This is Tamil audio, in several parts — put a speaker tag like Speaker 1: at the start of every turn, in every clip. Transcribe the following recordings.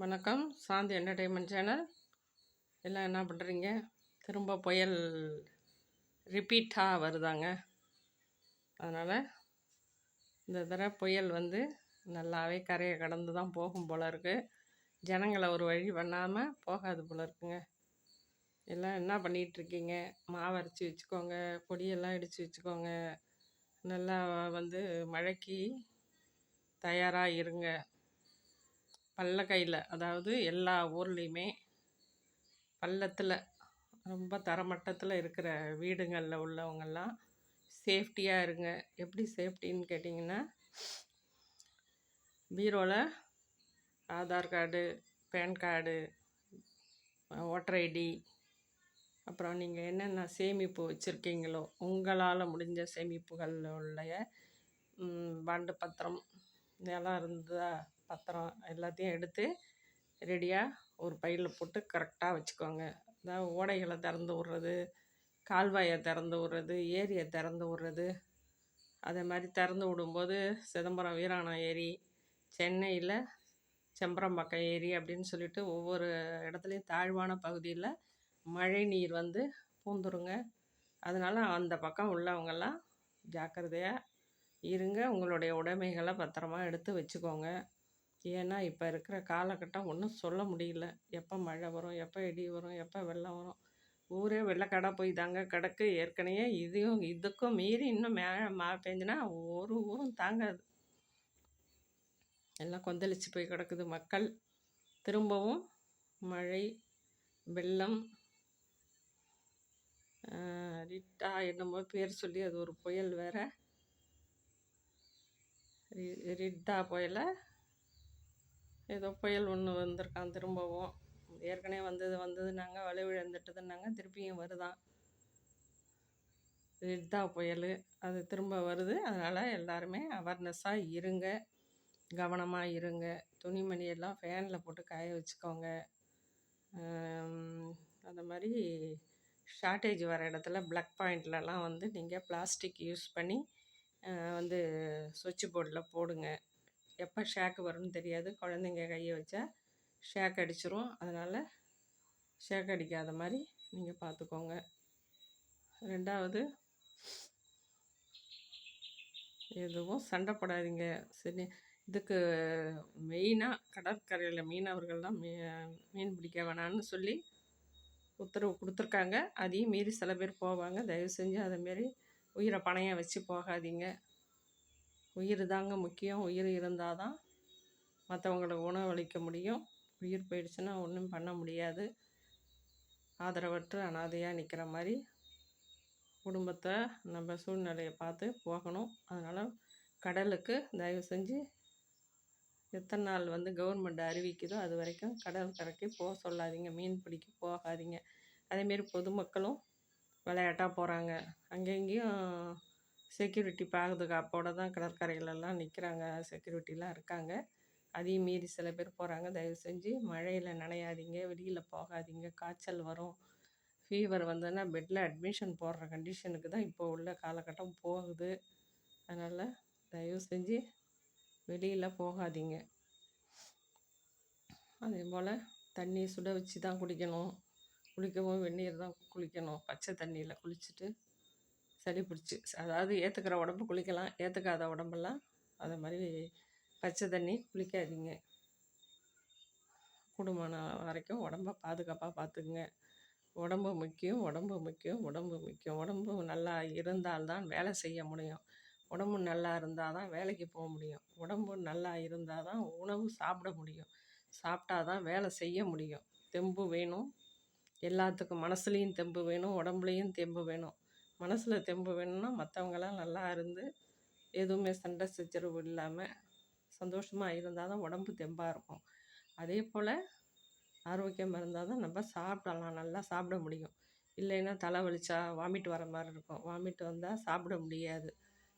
Speaker 1: வணக்கம். சாந்தி என்டர்டெயின்மெண்ட் சேனல் எல்லாம் என்ன பண்ணுறீங்க திரும்ப புயல் ரிப்பீட்டாக வருதாங்க. அதனால் இந்த தடவை புயல் வந்து நல்லாவே கரையை கடந்து தான் போகும் போல இருக்குது ஜனங்களை ஒரு வழி பண்ணாமல் போகாது போல இருக்குங்க. எல்லாம் என்ன பண்ணிகிட்ருக்கீங்க மாவு அரைச்சி வச்சுக்கோங்க பொடியெல்லாம் இடித்து வச்சுக்கோங்க. நல்லா வந்து மழைக்கு தயாராக இருங்க. பல்லக்கையில் அதாவது எல்லா ஊர்லேயுமே பள்ளத்தில் ரொம்ப தரமட்டத்தில் இருக்கிற வீடுங்களில் உள்ளவங்கெல்லாம் சேஃப்டியாக இருங்க. எப்படி சேஃப்டின்னு கேட்டிங்கன்னா பீரோவில் Aadhaar card PAN card voter ID அப்புறம் நீங்கள் என்னென்ன சேமிப்பு வச்சுருக்கீங்களோ உங்களால் முடிஞ்ச சேமிப்புகளில் உள்ள பாண்டு பத்திரம் இதெல்லாம் இருந்தால் பத்திரம் எல்லாத்தையும் எடுத்து ரெடியாக ஒரு பையில் போட்டு கரெக்டாக வச்சுக்கோங்க. அதாவது ஓடைகளை திறந்து விட்றது கால்வாயை திறந்து விட்றது ஏரியை திறந்து விட்றது. அதே மாதிரி திறந்து விடும்போது சிதம்பரம் வீராணம் ஏரி சென்னையில் செம்பரம்பாக்கம் ஏரி அப்படின்னு சொல்லிட்டு ஒவ்வொரு இடத்துலையும் தாழ்வான பகுதியில் மழை நீர் வந்து பூந்துருங்க. அதனால் அந்த பக்கம் உள்ளவங்கெல்லாம் ஜாக்கிரதையாக இருங்க. உங்களுடைய உடைமைகளை பத்திரமா எடுத்து வச்சுக்கோங்க. ஏன்னா இப்போ இருக்கிற காலகட்டம் ஒன்றும் சொல்ல முடியல. எப்போ மழை வரும் எப்போ இடி வரும் எப்போ வெள்ளம் வரும். ஊரே வெள்ளக்காடாக போய் தாங்க கிடக்கு. ஏற்கனவே இதையும் இதுக்கும் மீறி இன்னும் மே மழை பெஞ்சுனா ஒரு ஊரும் தாங்காது. எல்லாம் கொந்தளிச்சு போய் கிடக்குது மக்கள். திரும்பவும் மழை வெள்ளம் ரிட்டா என்னமோ பேர் சொல்லி அது ஒரு புயல் வேற. ரிட்டா புயலை? ஏதோ புயல் ஒன்று வந்திருக்கான் திரும்பவும். ஏற்கனவே வந்தது வந்ததுன்னாங்க வலை விழுந்துட்டுதுன்னாங்க திருப்பியும் வருதான். இதுதான் புயல். அது திரும்ப வருது. அதனால் எல்லாருமே அவேர்னஸ்ஸாக இருங்க. கவனமாக இருங்க. துணிமணியெல்லாம் ஃபேனில் போட்டு காய வச்சுக்கோங்க. அந்த மாதிரி ஷார்ட்டேஜ் வர இடத்துல ப்ளக் பாயிண்ட்லலாம் வந்து நீங்கள் பிளாஸ்டிக் யூஸ் பண்ணி வந்து சுவிட்ச் போர்டில் போடுங்க. எப்போ ஷேக்கு வரும்னு தெரியாது. குழந்தைங்க கையை வச்சா ஷேக் அடிச்சிரும். அதனால் ஷேக் அடிக்காத மாதிரி நீங்கள் பார்த்துக்கோங்க. ரெண்டாவது எதுவும் சண்டை போடாதீங்க. சரி இதுக்கு மெயினாக கடற்கரையில் மீனவர்கள்லாம் மீ மீன் பிடிக்க வேணான்னு சொல்லி உத்தரவு கொடுத்துருக்காங்க. அதையும் மீறி சில பேர் போவாங்க. தயவு செஞ்சு அதேமாரி உயிரை பணையம் வச்சு போகாதீங்க. உயிர் தாங்க முக்கியம். உயிர் இருந்தால் தான் மற்றவங்களுக்கு உணவளிக்க முடியும். உயிர் போயிடுச்சுன்னா ஒன்றும் பண்ண முடியாது. ஆதரவற்று அனாதையாக நிற்கிற மாதிரி குடும்பத்தை நம்ம சூழ்நிலையை பார்த்து போகணும். அதனால் கடலுக்கு தயவு செஞ்சு எத்தனை நாள் வந்து கவர்மெண்ட் அறிவிக்குதோ அது வரைக்கும் கடல் கரைக்கு போக சொல்லாதீங்க. மீன் பிடிக்க போகாதீங்க. அதேமாரி பொதுமக்களும் விளையாட்டாக போகிறாங்க அங்கங்கேயும் செக்யூரிட்டி பாதுகாப்போடு தான் கடற்கரையிலலாம் நிற்கிறாங்க செக்யூரிட்டிலாம் இருக்காங்க. அதையும் மீறி சில பேர் போகிறாங்க தயவு செஞ்சு மழையில் நனையாதீங்க. வெளியில் போகாதீங்க. காய்ச்சல் வரும். ஃபீவர் வந்ததுன்னா பெட்டில் அட்மிஷன் போடுற கண்டிஷனுக்கு தான் இப்போ உள்ள காலகட்டம் போகுது. அதனால் தயவு செஞ்சு வெளியில் போகாதீங்க. அதே போல் தண்ணி சுட வச்சு தான் குடிக்கணும் குளிக்கவும் வெந்நீர் தான் குளிக்கணும். பச்சை தண்ணியில் குளிச்சுட்டு சளி பிடிச்சி. அதாவது ஏற்றுக்கிற உடம்பு குளிக்கலாம். ஏற்றுக்காத உடம்பெல்லாம் அதை மாதிரி பச்சை தண்ணி குளிக்காதீங்க. குடும்பம் வரைக்கும் உடம்ப பாதுகாப்பாக பார்த்துக்குங்க உடம்பு முக்கியம் உடம்பு முக்கியம் உடம்பு முக்கியம். உடம்பு நல்லா இருந்தால்தான் வேலை செய்ய முடியும். உடம்பு நல்லா இருந்தால் தான் வேலைக்கு போக முடியும். உடம்பு நல்லா இருந்தால் தான் உணவு சாப்பிட முடியும். சாப்பிட்டா தான் வேலை செய்ய முடியும். தெம்பு வேணும். எல்லாத்துக்கும் மனசுலேயும் தெம்பு வேணும். உடம்புலேயும் தெம்பு வேணும். மனசில் தெம்பு வேணும்னா மற்றவங்களாம் நல்லா இருந்து எதுவுமே சண்டை சச்சரவு இல்லாமல் சந்தோஷமாக இருந்தால் தான் உடம்பு தெம்பாக இருக்கும். அதே போல் ஆரோக்கியமாக இருந்தால் தான் நம்ம சாப்பிடலாம். நல்லா சாப்பிட முடியும். இல்லைன்னா தலை வலிச்சா வாமிட் வர மாதிரி இருக்கும். வாமிட் வந்தால் சாப்பிட முடியாது.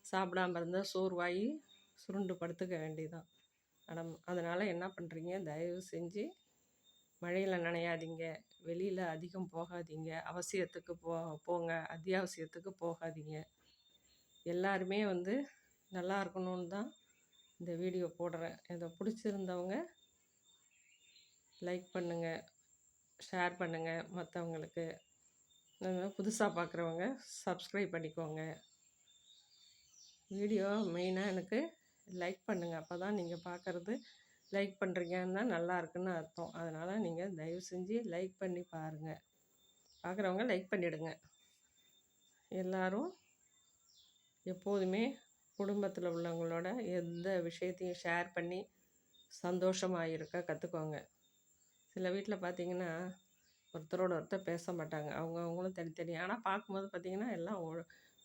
Speaker 1: சாப்பிடாம இருந்தால் சோர்வாகி சுருண்டு படுத்துக்க வேண்டியதான் மேடம் அதனால் என்ன பண்ணுறீங்க தயவு செஞ்சு மழையில் நனையாதீங்க. வெளியில் அதிகம் போகாதீங்க. அவசியத்துக்கு போ போங்க. அத்தியாவசியத்துக்கு போகாதீங்க. எல்லாருமே வந்து நல்லா இருக்கணும்னு தான் இந்த வீடியோ போடுறேன். இதை பிடிச்சிருந்தவங்க லைக் பண்ணுங்கள் ஷேர் பண்ணுங்கள் மற்றவங்களுக்கு புதுசாக பார்க்குறவங்க சப்ஸ்கிரைப் பண்ணிக்கோங்க. வீடியோ மெயினாக எனக்கு லைக் பண்ணுங்கள் அப்போ தான் நீங்கள் பார்க்குறது லைக் பண்ணுறீங்கன்னா நல்லா இருக்குன்னு அர்த்தம். அதனால் நீங்கள் தயவு செஞ்சு லைக் பண்ணி பாருங்கள் பார்க்குறவங்க லைக் பண்ணிவிடுங்க எல்லோரும் எப்போதுமே குடும்பத்தில் உள்ளவங்களோட எந்த விஷயத்தையும் ஷேர் பண்ணி சந்தோஷமாக இருக்க கற்றுக்கோங்க சில வீட்டில் பார்த்தீங்கன்னா ஒருத்தரோட ஒருத்தர் பேச மாட்டாங்க. அவங்க அவங்களும் தனித்தனி. ஆனால் பார்க்கும்போது பார்த்திங்கன்னா எல்லாம்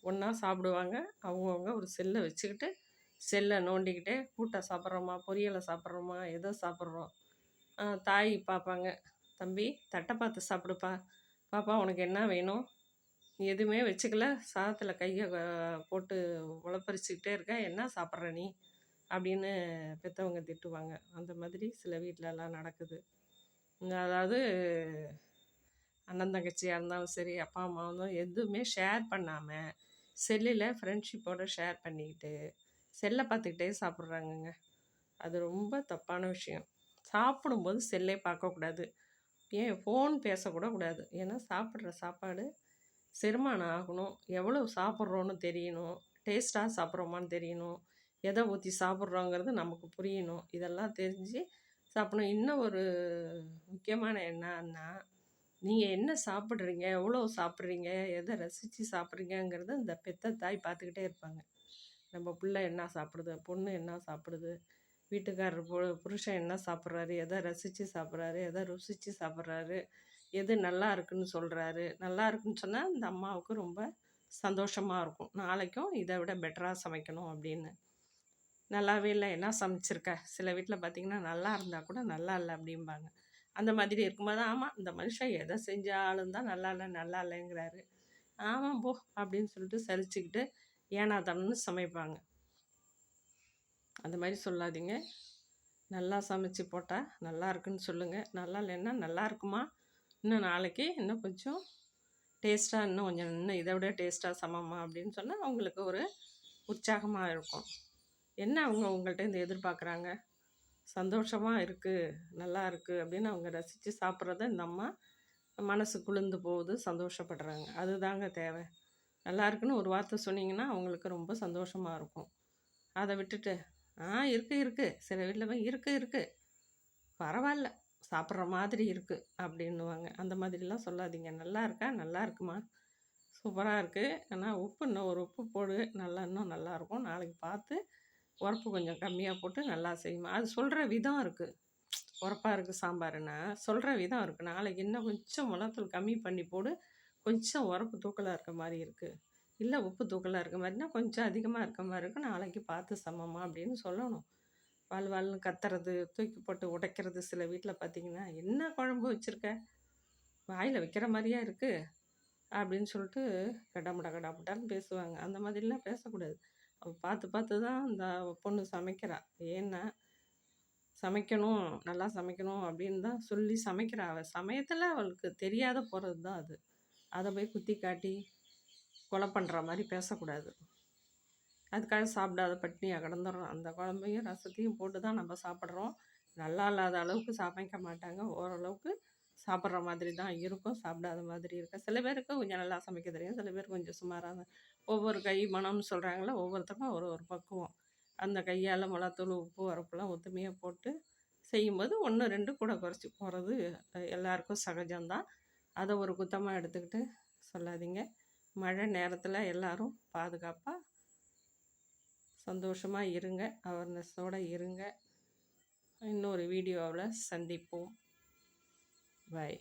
Speaker 1: ஒன்றா சாப்பிடுவாங்க. அவங்கவுங்க ஒரு செல்லை வச்சுக்கிட்டு செல்லை நோண்டிக்கிட்டே கூட்டை சாப்பிட்றோமா பொரியலை சாப்பிட்றோமா எதோ சாப்பிட்றோம்? தாய் பார்ப்பாங்க தம்பி தட்டை பார்த்து சாப்பிடுப்பா. பாப்பா உனக்கு என்ன வேணும்? நீ எதுவுமே வச்சுக்கல. சாதத்தில் கையை போட்டு உழப்பரிச்சிக்கிட்டே இருக்க. என்ன சாப்பிட்ற நீ? அப்படின்னு பெற்றவங்க திட்டுவாங்க. அந்த மாதிரி சில வீட்டிலலாம் நடக்குது. அதாவது அண்ணன் தங்கச்சியாக இருந்தாலும் சரி அப்பா அம்மா எதுவுமே ஷேர் பண்ணாமல் செல்லில் ஃப்ரெண்ட்ஷிப்போடு ஷேர் பண்ணிக்கிட்டு செல்லை பார்த்துக்கிட்டே சாப்பிட்றாங்கங்க. அது ரொம்ப தப்பான விஷயம். சாப்பிடும்போது செல்லே பார்க்கக்கூடாது. ஏன் ஃபோன் பேசக்கூட கூடாது. ஏன்னா சாப்பிட்ற சாப்பாடு செரிமானம் ஆகணும். எவ்வளோ சாப்பிட்றோன்னு தெரியணும். டேஸ்ட்டாக சாப்பிட்றோமான்னு தெரியணும். எதை ஊற்றி சாப்பிட்றோங்கிறது நமக்கு புரியணும். இதெல்லாம் தெரிஞ்சு சாப்பிடணும். இன்னும் ஒரு முக்கியமான என்னன்னா நீங்கள் என்ன சாப்பிட்றீங்க? எவ்வளோ சாப்பிட்றீங்க? எதை ரசித்து சாப்பிட்றீங்கங்கிறத இந்த பெத்த தாய் பார்த்துக்கிட்டே இருப்பாங்க. நம்ம பிள்ளை என்ன சாப்பிடுது பொண்ணு என்ன சாப்பிடுது வீட்டுக்காரர் பு புருஷன் என்ன சாப்பிட்றாரு எதை ரசித்து சாப்பிட்றாரு எதை ருசித்து சாப்பிட்றாரு எது நல்லா இருக்குன்னு சொல்கிறாரு நல்லா இருக்குன்னு சொன்னால் இந்த அம்மாவுக்கு ரொம்ப சந்தோஷமாக இருக்கும். நாளைக்கும் இதை விட பெட்டராக சமைக்கணும் அப்படின்னு. நல்லாவே இல்லை என்ன சமைச்சிருக்க? சில வீட்டில் பார்த்திங்கன்னா நல்லா இருந்தால் கூட நல்லா இல்லை அப்படிம்பாங்க. அந்த மாதிரி இருக்கும்போது ஆமாம் இந்த மனுஷன் எதை செஞ்சாலும் தான் நல்லா இல்லை நல்லா இல்லைங்கிறாரு. ஆமாம் போ அப்படின்னு சொல்லிட்டு சரிச்சுக்கிட்டு ஏனா சமைப்பாங்க. அந்த மாதிரி சொல்லாதீங்க. நல்லா சமைச்சு போட்டால் நல்லா இருக்குன்னு சொல்லுங்கள் நல்லா இல்லைன்னா நல்லா இருக்குமா? இன்னும் நாளைக்கு இன்னும் கொஞ்சம் டேஸ்ட்டாக இன்னும் கொஞ்சம் இன்னும் இதை விட டேஸ்ட்டாக சமமா அப்படின்னு சொன்னால் அவங்களுக்கு ஒரு உற்சாகமாக இருக்கும். என்ன அவங்க உங்கள்கிட்ட எதிர்பார்க்குறாங்க? சந்தோஷமாக இருக்குது நல்லா இருக்குது அப்படின்னு அவங்க ரசித்து சாப்பிட்றத இந்த அம்மா மனசு குளிர்ந்து போகுது சந்தோஷப்படுறாங்க. அதுதாங்க தேவை. நல்லா இருக்குன்னு ஒரு வார்த்தை சொன்னீங்கன்னா அவங்களுக்கு ரொம்ப சந்தோஷமாக இருக்கும். அதை விட்டுட்டு ஆ இருக்குது இருக்குது சில வீட்டில் போய் இருக்குது இருக்குது பரவாயில்ல. சாப்பிட்ற மாதிரி இருக்குது அப்படின்னுவாங்க. அந்த மாதிரிலாம் சொல்லாதீங்க. நல்லா இருக்கா? நல்லா இருக்குமா? சூப்பராக இருக்குது ஆனால் உப்பு இன்னும் ஒரு உப்பு போடு. நல்லா இன்னும் நல்லாயிருக்கும் நாளைக்கு பார்த்து உரப்பு கொஞ்சம் கம்மியாக போட்டு நல்லா செய்யுமா? அது சொல்கிற விதம் இருக்குது உரப்பாக இருக்குது சாம்பாருன்னா. சொல்கிற விதம் இருக்குது நாளைக்கு இன்னும் கொஞ்சம் மிளகாத்தூள் கம்மி பண்ணி போடு. கொஞ்சம் உரப்பு தூக்கலாக இருக்க மாதிரி இருக்குது இல்லை உப்பு தூக்கலாக இருக்க மாதிரினா கொஞ்சம் அதிகமாக இருக்க மாதிரி இருக்கும் நாளைக்கு பார்த்து சமமா அப்படின்னு சொல்லணும். வாழ் வாழ்னு கத்துறது தூக்கி போட்டு உடைக்கிறது சில வீட்டில் பார்த்தீங்கன்னா என்ன குழம்பு வச்சுருக்க? வாயில் வைக்கிற மாதிரியா இருக்குது அப்படின்னு சொல்லிட்டு கடமுடா கடாமுடான்னு பேசுவாங்க. அந்த மாதிரிலாம் பேசக்கூடாது. அவள் பார்த்து பார்த்து தான் அந்த பொண்ணு சமைக்கிறா. ஏன்னா சமைக்கணும் நல்லா சமைக்கணும் அப்படின்னு தான் சொல்லி சமைக்கிறா. அவள் சமயத்தில் அவளுக்கு தெரியாத போகிறது தான் அது. அதை போய் குத்தி காட்டி கொலை பண்ணுற மாதிரி பேசக்கூடாது. அதுக்காக சாப்பிடாத பட்னியாக கிடந்துடுறோம் அந்த குழம்பையும் ரசத்தையும் போட்டு தான் நம்ம சாப்பிட்றோம். நல்லா இல்லாத அளவுக்கு சமைக்க மாட்டாங்க. ஓரளவுக்கு சாப்பிட்ற மாதிரி தான் இருக்கும். சாப்பிடாத மாதிரி இருக்கும். சில பேருக்கு கொஞ்சம் நல்லா சமைக்க தெரியும். சில பேர் கொஞ்சம் சுமாராக ஒவ்வொரு கை மனம்னு சொல்கிறாங்களே ஒவ்வொருத்தருக்கும் ஒரு ஒரு பக்குவம். அந்த கையால் மிளத்தூள் உப்பு வரப்புலாம் ஒத்துமையாக போட்டு செய்யும்போது ஒன்று ரெண்டு கூட குறைச்சி போகிறது எல்லாருக்கும் சகஜம்தான். அதை ஒரு குத்தமாக எடுத்துக்கிட்டு சொல்லாதீங்க. மழை நேரத்தில் எல்லோரும் பாதுகாப்பாக சந்தோஷமாக இருங்க அவர்னஸோடு இருங்க. இன்னொரு வீடியோவில் சந்திப்போம். பாய்